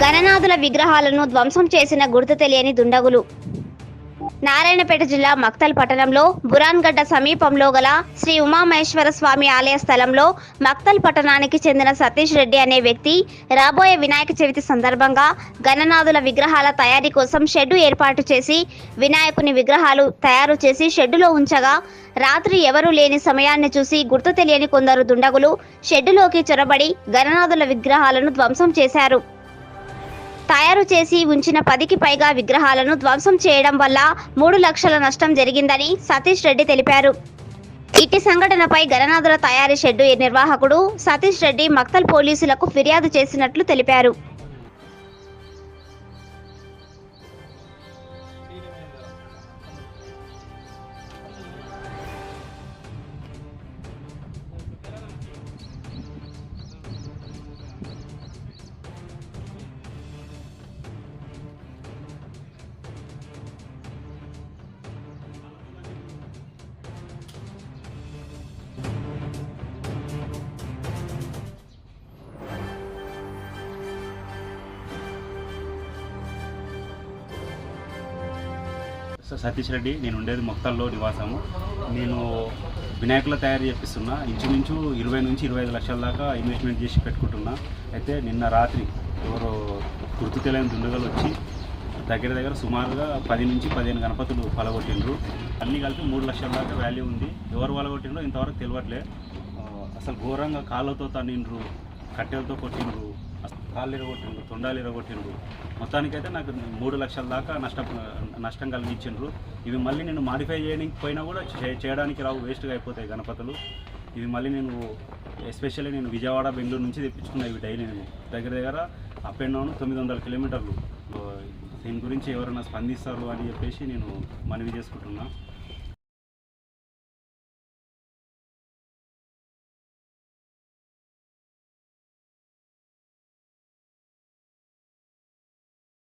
గణనాథుల విగ్రహాలను ధ్వంసం చేసిన గుర్తు తెలియని దుండగులు. నారాయణపేట జిల్లా మక్తల్ పట్టణంలో బురాన్గడ్డ సమీపంలో గల శ్రీ ఉమామహేశ్వర స్వామి ఆలయ స్థలంలో మక్తల్ పట్టణానికి చెందిన సతీష్ రెడ్డి అనే వ్యక్తి రాబోయే వినాయక చవితి సందర్భంగా గణనాథుల విగ్రహాల తయారీ కోసం షెడ్డు ఏర్పాటు చేసి వినాయకుని విగ్రహాలు తయారు చేసి షెడ్డులో ఉంచగా రాత్రి ఎవరూ లేని సమయాన్ని చూసి గుర్తు తెలియని కొందరు దుండగులు షెడ్డులోకి చొరబడి గణనాథుల విగ్రహాలను ధ్వంసం చేశారు. తయారు చేసి ఉంచిన పదికి పైగా విగ్రహాలను ధ్వంసం చేయడం వల్ల మూడు లక్షల నష్టం జరిగిందని సతీష్ రెడ్డి తెలిపారు. ఇట్టి సంఘటనపై గణనాథుల తయారీ షెడ్డు నిర్వాహకుడు సతీష్ రెడ్డి మక్తల్ పోలీసులకు ఫిర్యాదు చేసినట్లు తెలిపారు. సతీష్ రెడ్డి నేను ఉండేది మొక్తల్లో నివాసము. నేను వినాయకుల తయారు చేపిస్తున్నా. ఇంచుమించు ఇరవై నుంచి ఇరవై ఐదు లక్షల దాకా ఇన్వెస్ట్మెంట్ చేసి పెట్టుకుంటున్నా. అయితే నిన్న రాత్రి ఎవరో గుర్తు తెలియని దుండగలు వచ్చి దగ్గర దగ్గర సుమారుగా పది నుంచి పదిహేను గణపతులు పలగొట్టిండ్రు. అన్నీ కలిపి మూడు లక్షల దాకా వాల్యూ ఉంది. ఎవరు పలగొట్టిండ్రో ఇంతవరకు తెలియట్లే. అసలు ఘోరంగా కాళ్ళతో తన్నిండ్రు కట్టెలతో కొట్టిండ్రు. కాళ్ళు ఇరగొట్టిండ్రు తొండాలు ఇరగొట్టిండ్రు. మొత్తానికైతే నాకు మూడు లక్షల దాకా నష్టం నష్టం కలిగించిండ్రు. ఇవి మళ్ళీ నేను మాడిఫై చేయడానికి పోయినా కూడా చేయడానికి రావు వేస్ట్గా అయిపోతాయి గణపతులు. ఇవి మళ్ళీ నేను ఎస్పెషల్లీ నేను విజయవాడ బెంగళూరు నుంచి తెప్పించుకున్నా ఇవి డైలీ నేను. దగ్గర దగ్గర అప్ అండ్ డౌన్ తొమ్మిది వందల కిలోమీటర్లు. దీని గురించి ఎవరైనా స్పందిస్తారు అని చెప్పేసి నేను మనవి చేసుకుంటున్నాను